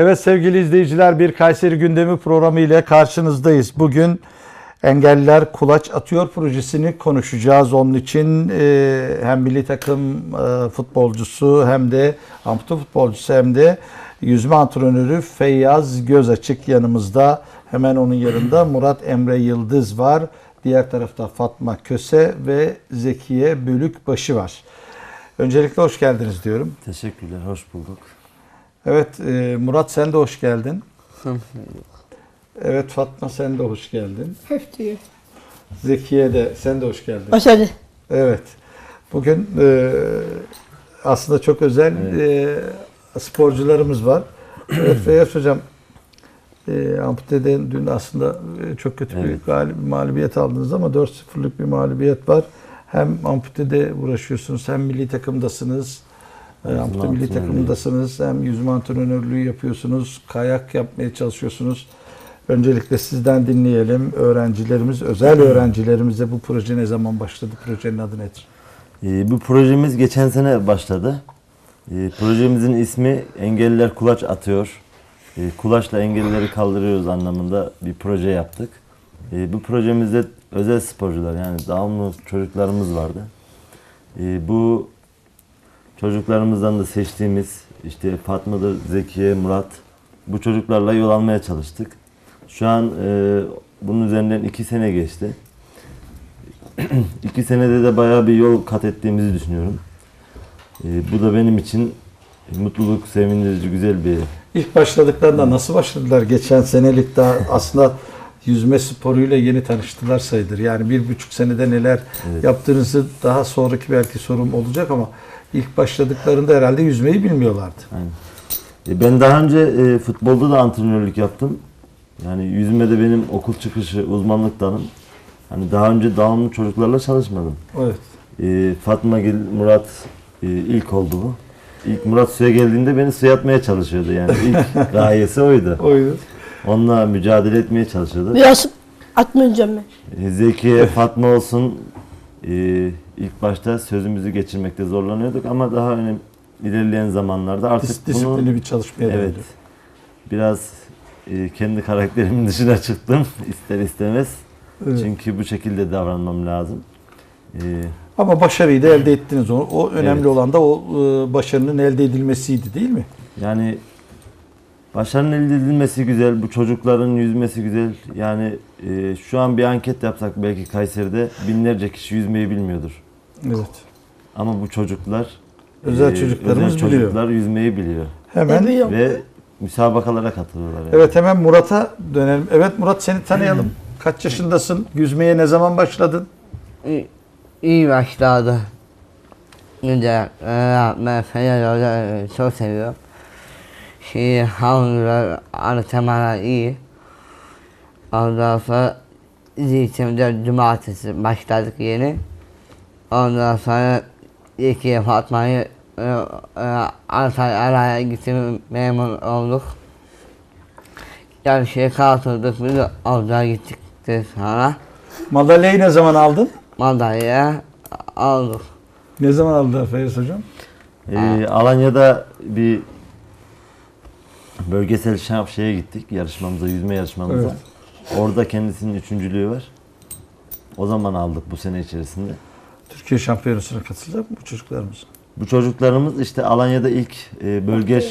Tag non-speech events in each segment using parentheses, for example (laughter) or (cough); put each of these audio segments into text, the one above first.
Evet sevgili izleyiciler bir Kayseri gündemi programı ile karşınızdayız. Bugün Engelliler Kulaç Atıyor projesini konuşacağız. Onun için e, hem milli takım e, futbolcusu hem de ampute futbolcusu hem de yüzme antrenörü Feyyaz Gözaçık yanımızda. Hemen onun yanında Murat Emre Yıldız var. Diğer tarafta Fatma Köse ve Zekiye Bölükbaşı var. Öncelikle hoş geldiniz diyorum. Teşekkürler, hoş bulduk. Evet e, Murat sen de hoş geldin. (laughs) Evet Fatma sen de hoş geldin. Hep diyor. Zekiye de sen de hoş geldin. Başarı. Evet. Bugün e, aslında çok özel e, sporcularımız var. (clears throat) Evet Feyyaz Hocam e, amputeden dün aslında e, çok kötü bir Evet. galib- mağlubiyet aldınız ama 4-0'lık bir mağlubiyet var. Hem amputede uğraşıyorsunuz hem milli takımdasınız. E, Yüzme ampute milli takımdasınız. Hem yüzme antrenörlüğü yapıyorsunuz. Kayak yapmaya çalışıyorsunuz. Öncelikle sizden dinleyelim. Öğrencilerimiz, özel öğrencilerimize bu proje ne zaman başladı? Projenin adı nedir? Ee, bu projemiz geçen sene başladı. Ee, projemizin ismi Engelliler Kulaç Atıyor. Ee, kulaçla engellileri kaldırıyoruz anlamında bir proje yaptık. Ee, bu projemizde özel sporcular yani devamlı çocuklarımız vardı. Ee, bu çocuklarımızdan da seçtiğimiz işte Fatma'dır, Zekiye, Murat bu çocuklarla yol almaya çalıştık. Şu an e, bunun üzerinden iki sene geçti. (clears throat) iki senede de bayağı bir yol kat ettiğimizi düşünüyorum. E, bu da benim için mutluluk, sevindirici, güzel bir İlk başladıklarında nasıl başladılar? Geçen senelik daha (laughs) aslında yüzme sporuyla yeni tanıştılar sayılır. Yani bir buçuk senede neler Evet. yaptığınızı daha sonraki belki sorum olacak ama ilk başladıklarında herhalde yüzmeyi bilmiyorlardı. Aynen. E, Ben daha önce e, futbolda da antrenörlük yaptım. Yani yüzmede benim okul çıkışı uzmanlık dalım. Hani daha önce devamlı çocuklarla çalışmadım. Evet. E, Fatma Gil, Murat e, ilk oldu bu. İlk Murat suya geldiğinde beni suya atmaya çalışıyordu yani. İlk (laughs) gayesi oydu. Oydu. Onunla mücadele etmeye çalışıyordu. Biraz atmayacağım ben. E, Zekiye, Fatma olsun e, ilk başta sözümüzü geçirmekte zorlanıyorduk ama daha önemli ilerleyen zamanlarda artık Dis- bunu bir çalışmaya Evet. döndü. Biraz e, kendi karakterimin (laughs) dışına çıktım ister istemez. Evet. Çünkü bu şekilde davranmam lazım. E, Ama başarıyı da elde ettiniz. O, o önemli Evet. olan da o e, başarının elde edilmesiydi değil mi? yani başarının elde edilmesi güzel, bu çocukların yüzmesi güzel. Yani e, şu an bir anket yapsak belki Kayseri'de binlerce kişi yüzmeyi bilmiyordur. Evet. Ama bu çocuklar Özel e, çocuklarımız özel biliyor. çocuklar yüzmeyi biliyor. Hemen Tabii yok. Ve müsabakalara katılıyorlar. Yani. Evet hemen Murat'a dönelim. Evet Murat seni tanıyalım. Kaç yaşındasın? Yüzmeye ne zaman başladın? İyi, iyi başladı. Güzel. Ee, ben Fener Hoca çok seviyorum. Şimdi havlular, antrenmanlar iyi. Ondan sonra zeytimde cumartesi başladık yeni. Ondan sonra iki Fatma'yı e, e, Antalya araya gittim memnun olduk. Yarışıya katıldık biz de orada gittik sonra. Madalyayı ne zaman aldın? Madalya aldık. Ne zaman aldın Feyyaz Hocam? Ee, Alanya'da bir bölgesel şamp şeye gittik yarışmamıza, yüzme yarışmamıza. Evet. Orada kendisinin üçüncülüğü var. O zaman aldık bu sene içerisinde. Türkiye Şampiyonası'na katılacak mı bu çocuklarımız? Bu çocuklarımız işte Alanya'da ilk e, bölge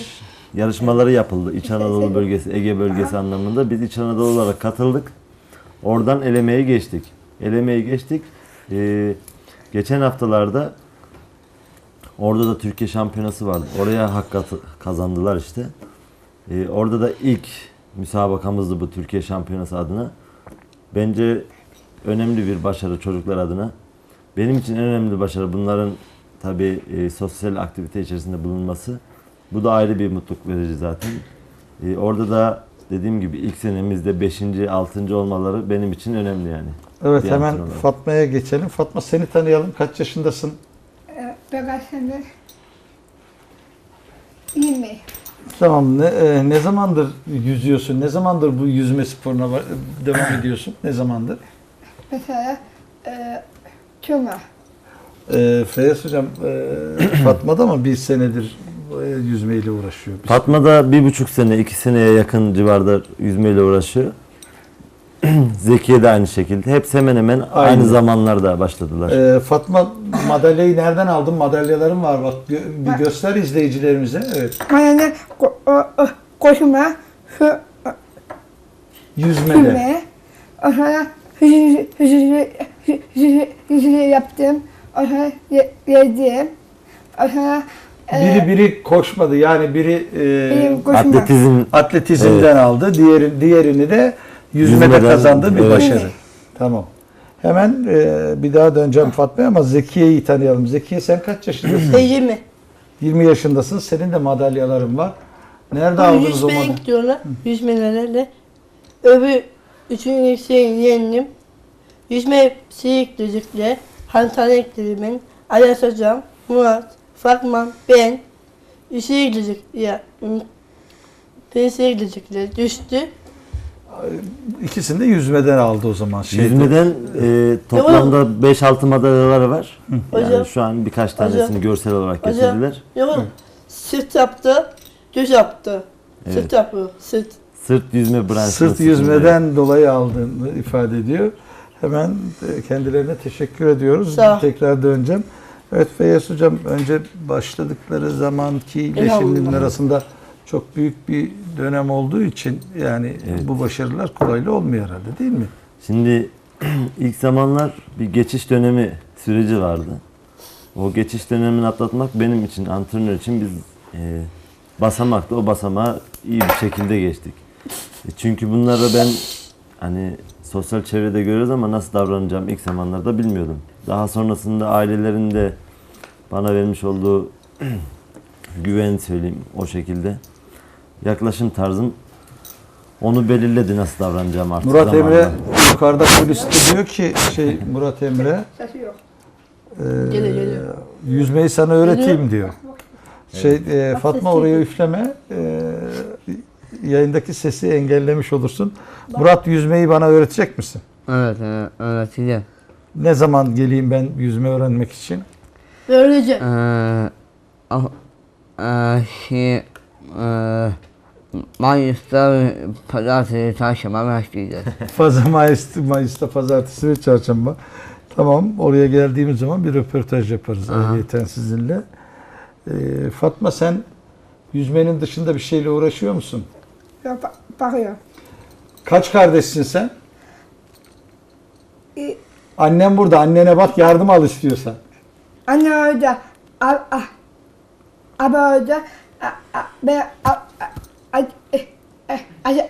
yarışmaları yapıldı. İç Anadolu bölgesi, Ege bölgesi anlamında. Biz İç Anadolu olarak katıldık. Oradan elemeye geçtik. Elemeye geçtik. E, geçen haftalarda orada da Türkiye şampiyonası vardı. Oraya hak kazandılar işte. E, orada da ilk müsabakamızdı bu Türkiye şampiyonası adına. Bence önemli bir başarı çocuklar adına. Benim için en önemli başarı bunların tabii e, sosyal aktivite içerisinde bulunması. Bu da ayrı bir mutluluk verici zaten. E, orada da dediğim gibi ilk senemizde 5. 6. olmaları benim için önemli yani. Evet Bir hemen. Fatma'ya geçelim. Fatma seni tanıyalım. Kaç yaşındasın? Ee, Ben şimdi 20. Tamam. Ne, e, ne zamandır yüzüyorsun? Ne zamandır bu yüzme sporuna va- devam ediyorsun? Ne zamandır? Mesela e, Cuma. E, Feyyaz Hocam, e, (clears throat) Fatma da mı bir senedir e, e, yüzmeyle uğraşıyor. Fatma da bir buçuk sene, iki seneye yakın civarda yüzmeyle uğraşıyor. (clears throat) Zekiye de aynı şekilde. Hepsi hemen hemen aynı, Aynı. zamanlarda başladılar. Ee, Fatma madalyayı nereden aldın? Madalyaların var bak. Gö- bir göster izleyicilerimize. Evet. Yani ko- koşma, şu Yüzmede. Yüzme. O yaptım. Ye- yedim. Sonra e, Biri biri koşmadı. Yani biri e. Atletizm atletizmden aldı. Diğeri, diğerini de yüzmede kazandığı bir evet. başarı. Tamam. Hemen e, bir daha döneceğim Fatma'ya ama Zekiye'yi tanıyalım. Zekiye sen kaç yaşındasın? Ece mi? 20 yaşındasın. Senin de madalyaların var. Nerede aldınız o Yüzmeye madalya? gidiyorlar. Yüzmelerle. Öbür üçüncü şeyin yeğenim. Yüzme seyircilikle. Hantane ekledim Ayas Hocam, Murat, Fatma, ben. Seyircilik ya. Ben seyircilikle düştü. İkisini de yüzmeden aldı o zaman. Şeyde. yüzmeden e, toplamda 5-6 madalyaları var. Yani Hocam. şu an birkaç tanesini görsel olarak Hocam. getirdiler. Yok sırt yaptı, düz yaptı. Evet. Sırt yapıyor, sırt. Sırt yüzme branşında. Sırt yüzmeden dolayı aldığını ifade ediyor. Hemen e, kendilerine teşekkür ediyoruz. Sağ. Tekrar döneceğim. Evet Feyyaz Hocam önce başladıkları zamanki ile şimdinin arasında çok büyük bir dönem olduğu için yani Evet. bu başarılar kolaylı olmuyor herhalde değil mi? Şimdi (clears throat) ilk zamanlar bir geçiş dönemi süreci vardı. O geçiş dönemini atlatmak benim için, antrenör için biz e, basamakta o basamağı iyi bir şekilde geçtik. E, çünkü bunları ben hani sosyal çevrede görüyoruz ama nasıl davranacağım ilk zamanlarda bilmiyordum. Daha sonrasında ailelerin de bana vermiş olduğu (clears throat) güven söyleyeyim o şekilde. Yaklaşım tarzım onu belirledi nasıl davranacağım artık Murat zamanla. Emre yukarıda kuliste diyor ki şey Murat Emre Sesi yok. e, yüzmeyi sana öğreteyim diyor. Şey e, Fatma oraya üfleme. e, yayındaki sesi engellemiş olursun. Murat yüzmeyi bana öğretecek misin? Evet, evet öğreteceğim. Ne zaman geleyim ben yüzme öğrenmek için? Böylece. Ee, ah, ee, şey, ee, Mayıs'ta pazartesi, çarşamba başlayacağız. (laughs) Fazla Mayıs'ta, Mayıs'ta pazartesi ve çarşamba. Tamam oraya geldiğimiz zaman bir röportaj yaparız ayrıyeten sizinle. E, Fatma sen yüzmenin dışında bir şeyle uğraşıyor musun? Bak- bakıyor. Kaç kardeşsin sen? İ- Annem burada. Annene bak yardım al istiyorsan. Anne orada. A, a, abi orada. A, a, ben a, a, a, e, e, acı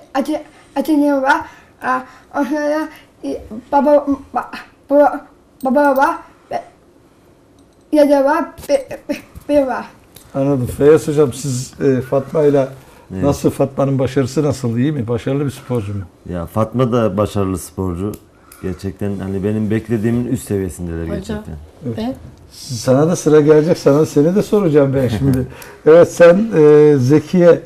var. A, o sonra e, baba, ba, baba, baba var. Ya da var. Be, be, be var. Anladım. Feyyaz Hocam siz e, Fatma ile Evet. nasıl Fatma'nın başarısı nasıl iyi mi? Başarılı bir sporcu mu? Ya Fatma da başarılı sporcu. Gerçekten hani benim beklediğimin üst seviyesindeler Hocam. gerçekten. Ben Sana da sıra gelecek. Sana seni de soracağım ben şimdi. (laughs) evet sen e, Zekiye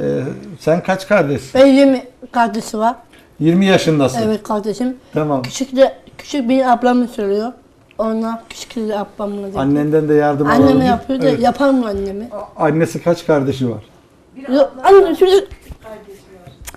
e, sen kaç kardeşsin? Ben 20 kardeşi var. 20 yaşındasın. Evet kardeşim. Tamam. Küçük de küçük bir ablamı söylüyor. Ona küçük de ablamla. Annenden de yardım alalım. Anneme yapıyor da Evet. yapar mı annemi? Annesi kaç kardeşi var? Yok, anne şöyle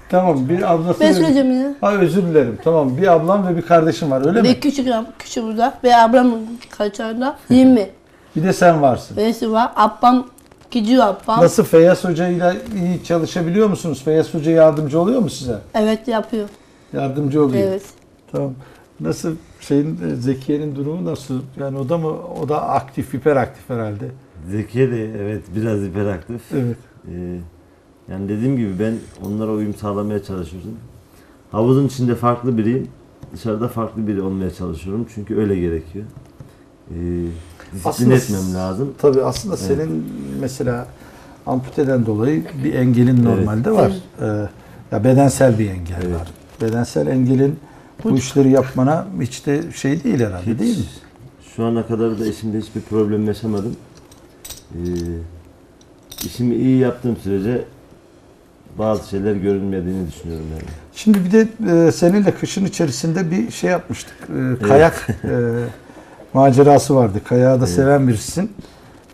Tamam bir ablası. ben söyleyeceğim yine. Ha özür dilerim. Tamam bir ablam ve bir kardeşim var öyle mi? Ve küçük ab- küçük burada ve ablamın kaçarda 20. (laughs) Bir de sen varsın. Birisi var. Ablam gidiyor ablam. Nasıl Feyyaz Hoca ile iyi çalışabiliyor musunuz? Feyyaz Hoca yardımcı oluyor mu size? Evet yapıyor. Yardımcı oluyor. Evet. Tamam. Nasıl şeyin e, Zekiye'nin durumu nasıl? Yani o da mı o da aktif, hiperaktif herhalde. Zekiye de evet biraz hiperaktif. Evet. Ee, yani dediğim gibi ben onlara uyum sağlamaya çalışıyorum. Havuzun içinde farklı biriyim. Dışarıda farklı biri olmaya çalışıyorum. Çünkü öyle gerekiyor. Ee, disiplin Aslında etmem lazım. Tabii aslında senin mesela amputeden dolayı bir engelin normalde var. Ee, ya bedensel bir engel Evet. var. Bedensel engelin bu işleri yapmana hiç de şey değil herhalde değil mi? Şu ana kadar da eşimde hiçbir problem yaşamadım. Ee, işimi iyi yaptığım sürece bazı şeyler görünmediğini düşünüyorum yani. Şimdi bir de e, seninle kışın içerisinde bir şey yapmıştık. E, kayak (laughs) e, macerası vardı. Kayağı da seven birisin.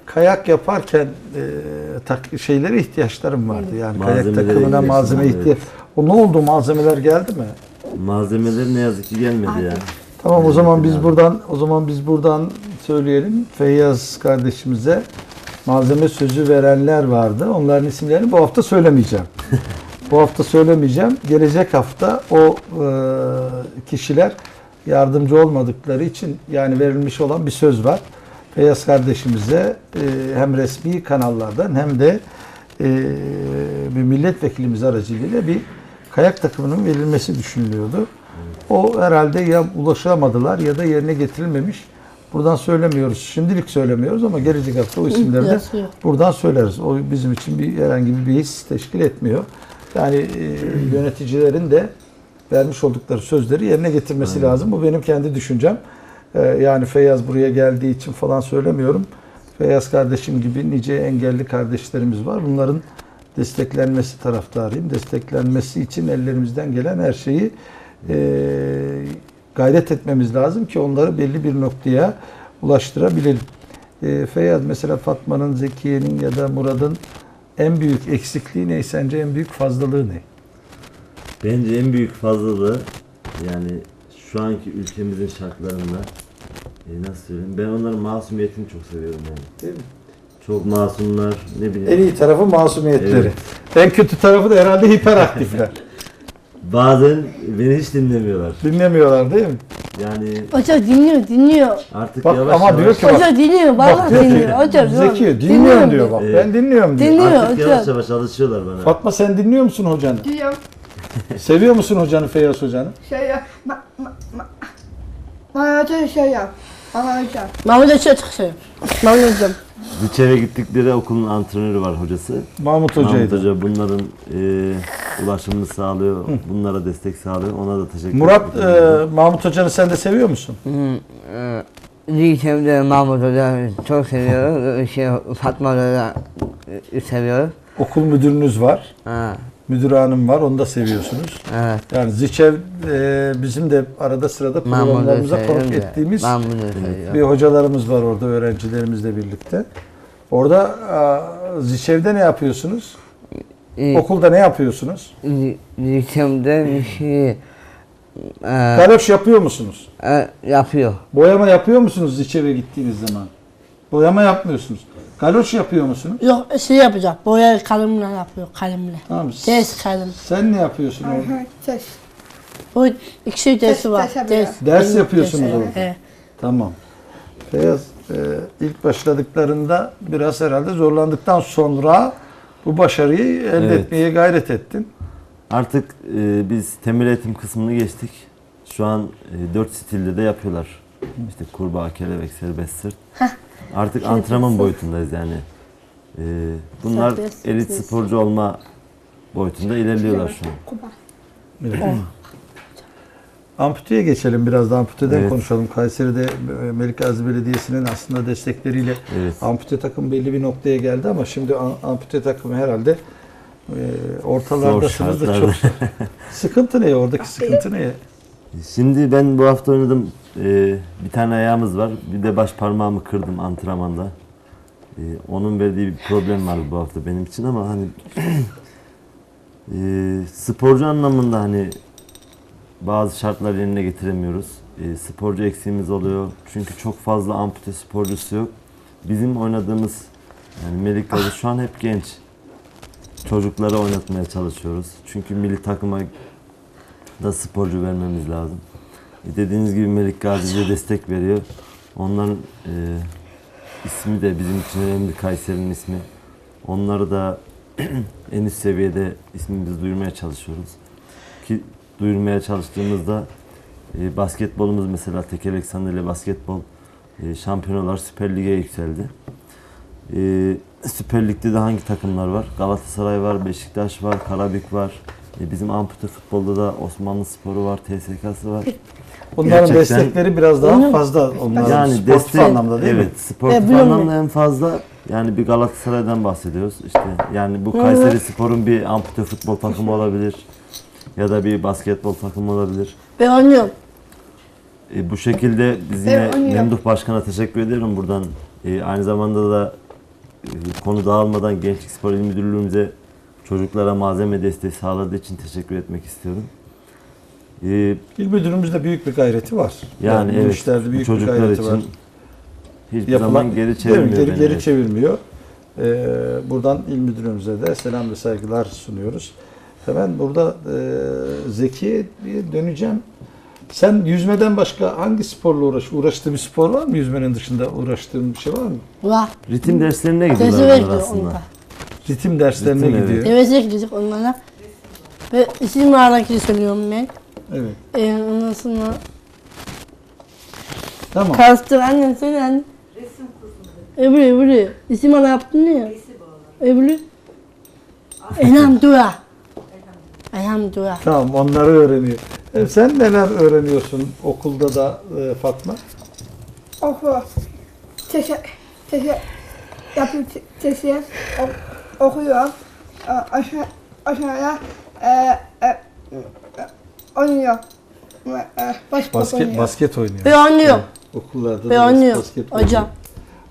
kayak yaparken e, tak, şeylere ihtiyaçlarım vardı. Yani kayak Malzemelere takımına ihtiyaçın malzeme var, ihtiyaç. O ne oldu? Malzemeler geldi mi? Malzemeler ne yazık ki gelmedi ya. Tamam o zaman biz Yani. buradan o zaman biz buradan söyleyelim. Feyyaz kardeşimize malzeme sözü verenler vardı. Onların isimlerini bu hafta söylemeyeceğim. (laughs) bu hafta söylemeyeceğim. Gelecek hafta o e, kişiler yardımcı olmadıkları için yani verilmiş olan bir söz var. Feyyaz kardeşimize e, hem resmi kanallardan hem de e, bir milletvekilimiz aracılığıyla bir kayak takımının verilmesi düşünülüyordu. O herhalde ya ulaşamadılar ya da yerine getirilmemiş. Buradan söylemiyoruz. Şimdilik söylemiyoruz ama gelecek hafta o isimleri de buradan söyleriz. O bizim için bir herhangi bir his teşkil etmiyor. Yani e, yöneticilerin de vermiş oldukları sözleri yerine getirmesi lazım. Bu benim kendi düşüncem. E, yani Feyyaz buraya geldiği için falan söylemiyorum. Feyyaz kardeşim gibi nice engelli kardeşlerimiz var. Bunların desteklenmesi taraftarıyım. Desteklenmesi için ellerimizden gelen her şeyi e, gayret etmemiz lazım ki onları belli bir noktaya ulaştırabilelim. E, Feyyaz mesela Fatma'nın, Zekiye'nin ya da Murad'ın en büyük eksikliği ne? Sence en büyük fazlalığı ne? Bence en büyük fazlalığı yani şu anki ülkemizin şartlarında e, nasıl söyleyeyim ben onların masumiyetini çok seviyorum yani. Değil mi? Çok masumlar ne bileyim. En iyi tarafı masumiyetleri. Evet. En kötü tarafı da herhalde hiperaktifler. (laughs) Bazen beni hiç dinlemiyorlar. Dinlemiyorlar değil mi? Yani Hoca dinliyor, dinliyor. artık Bak yavaş ama yavaş diyor ki bak, Hoca dinliyor, bak bana diyor ki, dinliyor. Hoca Zeki dinliyorum diyor bak. Ben dinliyorum diyor. Dinliyor. artık hocam. yavaş yavaş alışıyorlar bana. Fatma sen dinliyor musun hocanı? Diyorum. Seviyor musun hocanı Feyyaz hocanı? Şey yap. Ma, ma, ma. Bana şey yap. Bana öte. Mahmut Hoca çok seviyor. Mahmut Hocam. Ziçev'e gittikleri okulun antrenörü var hocası. Mahmut Mahmut hocaydı. Hoca bunların e, ulaşımını sağlıyor, bunlara destek sağlıyor. Ona da teşekkür Murat ederim. e, Mahmut hocanı sen de seviyor musun? Lisemde Mahmut Hoca çok seviyorum. Şey, Fatma Hoca e, seviyorum. Okul müdürünüz var. Ha, Müdür hanım var. Onu da seviyorsunuz. evet. Yani Ziçev e, bizim de arada sırada programlarımıza konuk ettiğimiz bir hocalarımız var orada öğrencilerimizle birlikte. Orada a, Ziçev'de ne yapıyorsunuz? İyi. Okulda ne yapıyorsunuz? Lisemde bir şey e, Galoş yapıyor musunuz? e, yapıyor. Boyama yapıyor musunuz Ziçev'e gittiğiniz zaman? Boyama yapmıyorsunuz. Galoş yapıyor musunuz? Yok şey yapacak, boya kalemle yapıyor, kalemle. Tamam. Ders kalem. Sen ne yapıyorsun orada? Ses. Bu ikisi dersi var. ders yapıyor. Ders, Ders yapıyorsunuz orada. He. Tamam. Beyaz e, ilk başladıklarında biraz herhalde zorlandıktan sonra bu başarıyı elde Evet. etmeye gayret ettin. Artık e, biz temel eğitim kısmını geçtik. Şu an e, dört stilde de yapıyorlar. İşte kurbağa, kelebek, serbest sırt. Artık antrenman boyutundayız yani. E, bunlar Serbest elit sırt. sporcu olma boyutunda ilerliyorlar şu an. Kuba. Amputeye geçelim biraz da amputeden Evet. konuşalım. Kayseri'de e, Melik Gazi Belediyesi'nin aslında destekleriyle Evet. ampute takım belli bir noktaya geldi ama şimdi ampute takımı herhalde e, ortalardasınız da çok sıkıntı ne? Oradaki sıkıntı ne? Şimdi ben bu hafta oynadım. E, bir tane ayağımız var. Bir de baş parmağımı kırdım antrenmanda. E, onun verdiği bir problem var bu hafta benim için ama hani (clears throat) e, sporcu anlamında hani bazı şartlar yerine getiremiyoruz. E, sporcu eksiğimiz oluyor. Çünkü çok fazla ampute sporcusu yok. Bizim oynadığımız yani Melik Gazi şu an hep genç. Çocukları oynatmaya çalışıyoruz. Çünkü milli takıma da sporcu vermemiz lazım. E, dediğiniz gibi Melik Gazi bize destek veriyor. Onların e, ismi de bizim için önemli Kayseri'nin ismi. Onları da (clears throat) en üst seviyede ismimizi duyurmaya çalışıyoruz. Ki duyurmaya çalıştığımızda e, basketbolumuz mesela tekerlek sandalye basketbol e, şampiyonalar Süper Lig'e yükseldi. E, Süper Lig'de de hangi takımlar var? Galatasaray var, Beşiktaş var, Karabük var. E, bizim ampute futbolda da Osmanlı Sporu var, TSK'sı var. Bunların Gerçekten- destekleri biraz daha Onun- fazla onların Yani sportif destek anlamda değil evet, mi? sportif E, biliyorum anlamda en fazla yani bir Galatasaray'dan bahsediyoruz. İşte yani bu Kayseri Spor'un bir ampute futbol takımı olabilir ya da bir basketbol takımı olabilir. Ben oynuyorum. E, bu şekilde biz yine oynuyorum. Memduh Başkan'a teşekkür ediyorum buradan. E, aynı zamanda da konu dağılmadan Gençlik Spor İl Müdürlüğümüze çocuklara malzeme desteği sağladığı için teşekkür etmek istiyorum. Ee, İl müdürümüzde büyük bir gayreti var. yani, bu evet işlerde bu büyük bir çocuklar gayreti için var. hiçbir Yapılan- zaman geri çevirmiyor. Geri, geri evet. çevirmiyor. Ee, buradan il müdürümüze de selam ve saygılar sunuyoruz. Hemen burada e, Zeki'ye bir döneceğim. Sen yüzmeden başka hangi sporla uğraş? Uğraştığı bir spor var mı? Yüzmenin dışında uğraştığın bir şey var mı? Var. Ritim derslerine gidiyorlar aslında. onda. Ritim derslerine Ritim, evet. gidiyor. Devese gidecek onlara. Ve isim hareketi söylüyorum ben. Evet. Ee, ondan sonra Tamam. kastır annem söyle anne. Resim kursunda. Öbürü öbürü. İsim ana yaptın ya. Öbürü. Elham dua. Elham dua. Tamam onları öğreniyor. E, sen neler öğreniyorsun okulda da e, Fatma? Oku. Sesi, sesi, yapıyor sesi, ok- okuyor. Ee, Aşağı, aşağıya e, e, e, oynuyor. E, Baş Basket oynuyor. basket oynuyor. Ve oynuyor. Okullarda Ve da oynuyor. basket oynuyor. Hocam.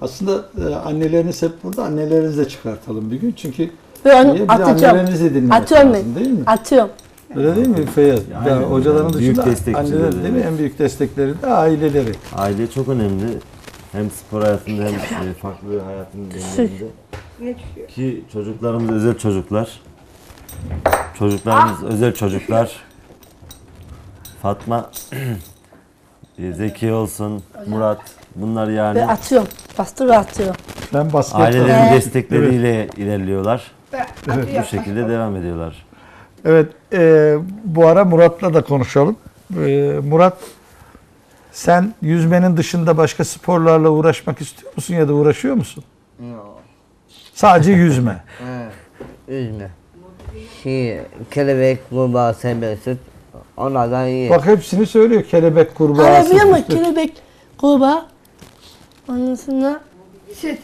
Aslında e, anneleriniz hep burada. Annelerinizi de çıkartalım bir gün. Çünkü Ve niye? onu bir de atacağım. annelerinizi dinlemek Atıyorum lazım değil mi? Atıyorum. Öyle değil mi Feyyaz? Aynen. Yani hocaların Yani büyük dışında destekçileri, anneler değil mi? En büyük destekleri de aileleri. Aile çok önemli. Hem spor hayatında hem e, farklı hayatın çıkıyor? (laughs) Ki çocuklarımız özel çocuklar. Çocuklarımız özel çocuklar. (laughs) Fatma, (clears throat) e, Zeki olsun, Murat. Bunlar yani Ve atıyorum. Bastır ve atıyorum. Ben basket ailelerin Evet. destekleriyle ilerliyorlar. Bu şekilde devam ediyorlar. Evet, e, bu ara Murat'la da konuşalım. E, Murat, sen yüzmenin dışında başka sporlarla uğraşmak istiyor musun ya da uğraşıyor musun? Yok. Sadece yüzme. Evet. Üzme. Şey, kelebek, kurbağa, serbest, onlardan iyi. Bak hepsini söylüyor. Kelebek, kurbağa, biliyor musun? sıfır- Kelebek, kurbağa. Ondan sonra Süt.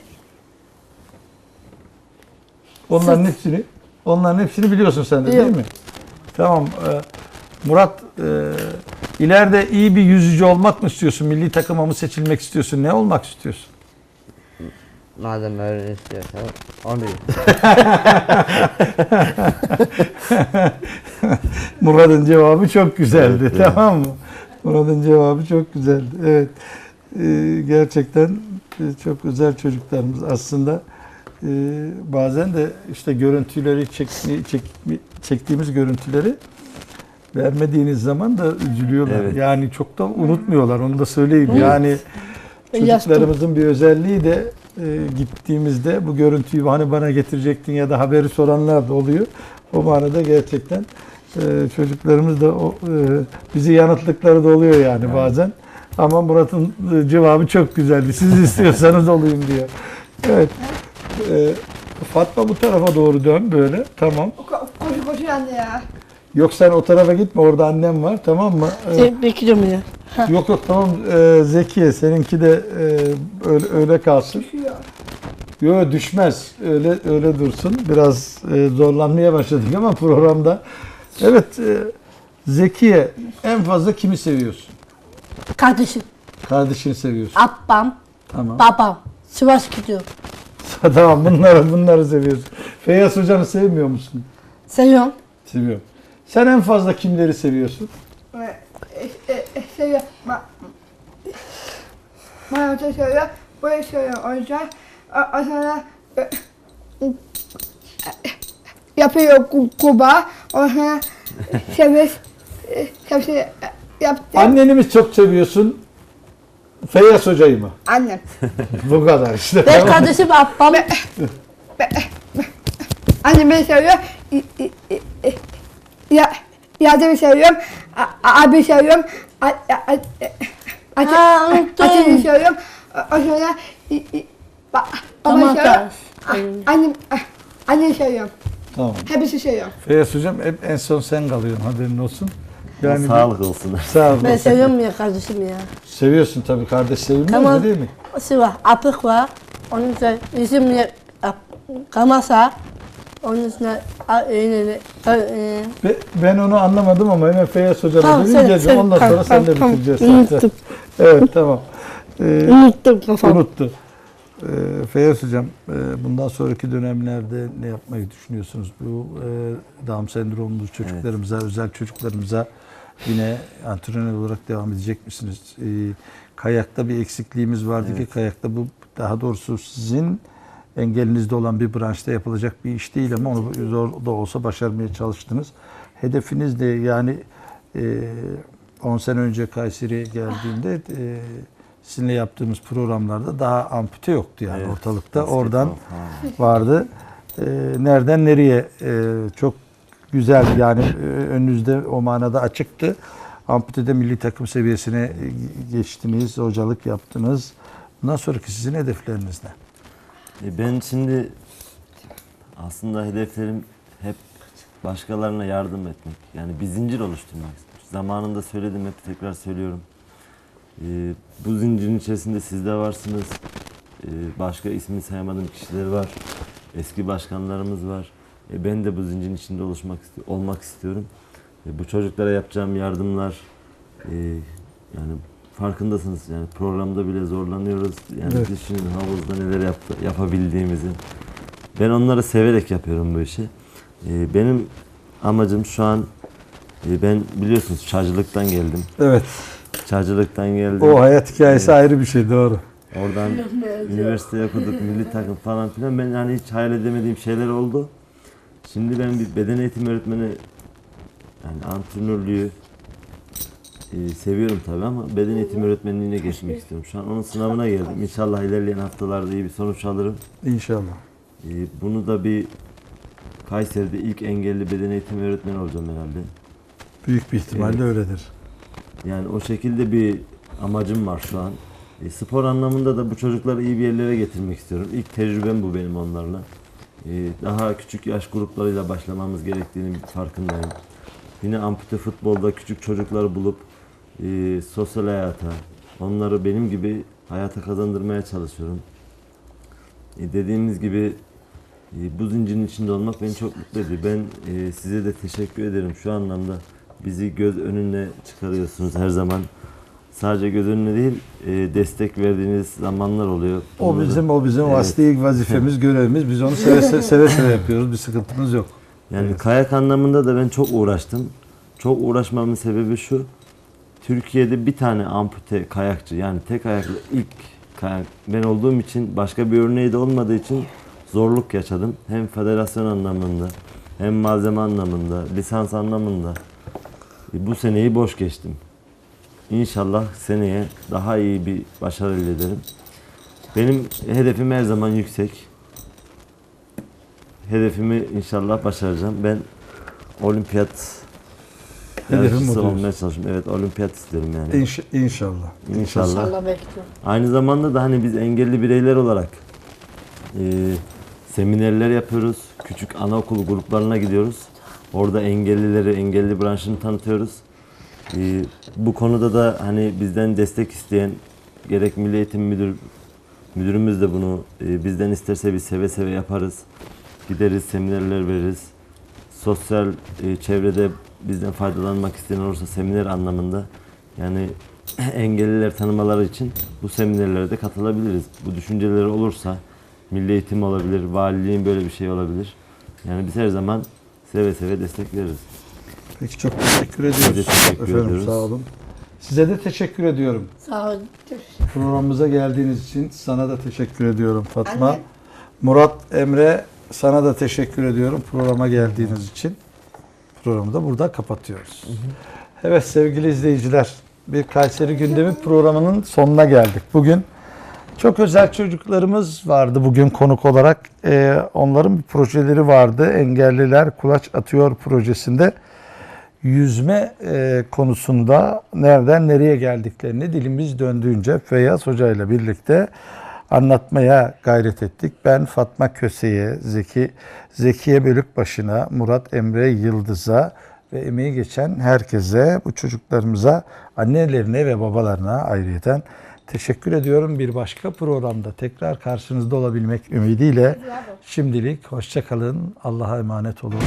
Onların hepsini, onların hepsini biliyorsun sen de değil Biliyorum. mi? Tamam. e, Murat, e, ileride iyi bir yüzücü olmak mı istiyorsun? Milli takıma mı seçilmek istiyorsun? Ne olmak istiyorsun? Madem öyle istiyorsan, onu (laughs) Murat'ın cevabı çok güzeldi. Tamam mı? Murat'ın cevabı çok güzeldi. Evet. Ee, gerçekten e, çok güzel çocuklarımız aslında. e, bazen de işte görüntüleri çekmi, çekmi- çektiğimiz görüntüleri vermediğiniz zaman da üzülüyorlar. Evet. Yani çok da unutmuyorlar. Onu da söyleyeyim. Evet. Yani çocuklarımızın bir özelliği de e, gittiğimizde bu görüntüyü hani bana getirecektin ya da haberi soranlar da oluyor. O manada gerçekten e, çocuklarımız da o, e, bizi yanıtlıkları da oluyor yani bazen. Ama Murat'ın e, cevabı çok güzeldi. Siz istiyorsanız olayım diyor. Evet. E, Fatma bu tarafa doğru dön böyle. Tamam. Ko- Koşu koşu anne ya. Yok sen o tarafa gitme. Orada annem var. Tamam mı? E, şey, bekliyorum ya. yok yok tamam. E, Zekiye seninki de e, öyle, öyle kalsın. Yok düşmez. Öyle öyle dursun. Biraz e, zorlanmaya başladık ama programda. Evet e, Zekiye en fazla kimi seviyorsun? Kardeşim, Kardeşini seviyorsun. ablam, Tamam. babam. Sivas gidiyor. (laughs) tamam bunları bunları seviyorsun. Feyyaz Hoca'nı sevmiyor musun? Seviyorum. Seviyorum. Sen en fazla kimleri seviyorsun? Ve e, e, e, seviyor. Ma, bana da söylüyor. Böyle söylüyor o yüzden. O, sonra e, yapıyor ku- kuba. O sonra seviyor. e, Hepsini yaptı. Anneni mi çok seviyorsun? Feyyaz Hoca'yı mı? Annem. (laughs) Bu kadar işte. Ve kardeşim ablam. Annem beni seviyor. Ya, yardımı seviyorum. A- a- Abi seviyorum. A- a- a- a- Ha, Atını unuttum. seviyorum. O sonra i- i- ba- babayı Tamam seviyorum. Annem, a- annemi seviyorum. Tamam. Hepsi seviyorum. Feyyaz Hocam hep en son sen kalıyorsun haberin olsun. Yani Sağlık olsun. Sağ ol. Ben seviyorum ya kardeşim ya. Seviyorsun tabii kardeş sevilmez Tamam. değil mi? Sivas, apık var. Onun için isimli Kamasa. Onun için öyle. e, Be- Ben onu anlamadım ama hemen Feyyaz Hoca'na Tamam, söyle, söyle. Ondan sonra Tamam, sen de tamam, bitireceğiz zaten. Unuttum. (laughs) Evet tamam. Ee, Unuttum kafam. unuttu. Ee, Feyyaz Hocam, e, bundan sonraki dönemlerde ne yapmayı düşünüyorsunuz? Bu e, Down sendromlu çocuklarımıza, özel çocuklarımıza yine antrenör olarak devam edecek misiniz? Ee, Kayakta bir eksikliğimiz vardı ki Evet. kayakta bu daha doğrusu sizin engelinizde olan bir branşta yapılacak bir iş değil ama onu zor da olsa başarmaya çalıştınız. Hedefiniz de yani e, 10 sene önce Kayseri'ye geldiğimde e, sizinle yaptığımız programlarda daha ampute yoktu yani Evet, ortalıkta. basketbol Oradan falan. vardı. E, nereden nereye e, çok güzel yani e, önünüzde o manada açıktı. Amputede milli takım seviyesine e, geçtiniz, hocalık yaptınız. Bundan sonraki sizin hedefleriniz ne? E, Ben şimdi aslında hedeflerim hep başkalarına yardım etmek. Yani bir zincir oluşturmak. Zamanında söyledim hep tekrar söylüyorum. E, bu zincirin içerisinde siz de varsınız. E, başka ismini sayamadığım kişiler var. Eski başkanlarımız var. E, ben de bu zincirin içinde oluşmak olmak istiyorum. E, bu çocuklara yapacağım yardımlar e, yani farkındasınız yani programda bile zorlanıyoruz. Yani Evet. düşünün havuzda neler yaptı, yapabildiğimizi. Ben onları severek yapıyorum bu işi. E, benim amacım şu an e, ben biliyorsunuz çaycılıktan geldim. Evet. Çaycılıktan geldim. O hayat hikayesi ayrı bir şey doğru. Oradan (laughs) üniversite okuduk, milli takım falan filan. Ben yani hiç hayal edemediğim şeyler oldu. Şimdi ben bir beden eğitimi öğretmeni, yani antrenörlüğü e, seviyorum tabii ama beden eğitimi öğretmenliğine geçmek istiyorum. Şu an onun sınavına geldim. İnşallah ilerleyen haftalarda iyi bir sonuç alırım. İnşallah. E, bunu da bir Kayseri'de ilk engelli beden eğitimi öğretmeni olacağım herhalde. Büyük bir ihtimalle Evet. öyledir. Yani o şekilde bir amacım var şu an. E, spor anlamında da bu çocukları iyi bir yerlere getirmek istiyorum. İlk tecrübem bu benim onlarla. E, daha küçük yaş gruplarıyla başlamamız gerektiğini farkındayım. Yine ampute futbolda küçük çocukları bulup e, sosyal hayata, onları benim gibi hayata kazandırmaya çalışıyorum. E, dediğimiz gibi e, bu zincirin içinde olmak beni çok mutlu ediyor. Ben e, size de teşekkür ederim şu anlamda. Bizi göz önüne çıkarıyorsunuz her zaman. Sadece göz önüne değil, e, destek verdiğiniz zamanlar oluyor. O Bunları- bizim o bizim Evet. vasfi vazifemiz, (laughs) görevimiz. Biz onu seve seve, seve seve yapıyoruz. Bir sıkıntımız yok. Yani Evet. kayak anlamında da ben çok uğraştım. Çok uğraşmamın sebebi şu. Türkiye'de bir tane ampute kayakçı yani tek ayaklı ilk kayak ben olduğum için başka bir örneği de olmadığı için zorluk yaşadım. Hem federasyon anlamında hem malzeme anlamında, lisans anlamında. E, Bu seneyi boş geçtim. İnşallah seneye daha iyi bir başarı elde ederim. Benim hedefim her zaman yüksek. Hedefimi inşallah başaracağım. Ben olimpiyat Hedefim diyorsun. olmaya çalışıyorum. Evet olimpiyat isterim yani. İnş, inşallah. İnşallah. İnşallah bekliyorum. Aynı zamanda da hani biz engelli bireyler olarak e, seminerler yapıyoruz. Küçük anaokul gruplarına gidiyoruz. Orada engellileri, engelli branşını tanıtıyoruz. E, bu konuda da hani bizden destek isteyen gerek Milli Eğitim Müdür, Müdürümüz de bunu e, bizden isterse biz seve seve yaparız. Gideriz, seminerler veririz. Sosyal e, çevrede bizden faydalanmak isteyen olursa seminer anlamında yani (clears throat) engelliler tanımaları için bu seminerlere de katılabiliriz. Bu düşünceleri olursa milli eğitim olabilir, valiliğin böyle bir şey olabilir. Yani biz her zaman seve seve destek veririz. Peki çok teşekkür ediyoruz. Biz de teşekkür Efendim ediyoruz. sağ olun. Size de teşekkür ediyorum. Sağ ol. Programımıza geldiğiniz için sana da teşekkür ediyorum Fatma. Anne. Murat, Emre sana da teşekkür ediyorum programa geldiğiniz için. Programı da burada kapatıyoruz. Evet sevgili izleyiciler, bir Kayseri Gündemi programının sonuna geldik. Bugün çok özel çocuklarımız vardı bugün konuk olarak. Ee, onların bir projeleri vardı. Engelliler Kulaç Atıyor projesinde yüzme e, konusunda nereden nereye geldiklerini dilimiz döndüğünce Feyyaz Hoca ile birlikte anlatmaya gayret ettik. Ben Fatma Köse'ye, Zeki Zekiye Bölükbaşı'na, Murat Emre Yıldız'a ve emeği geçen herkese, bu çocuklarımıza, annelerine ve babalarına ayrıyeten teşekkür ediyorum. Bir başka programda tekrar karşınızda olabilmek ümidiyle şimdilik hoşça kalın. Allah'a emanet olun.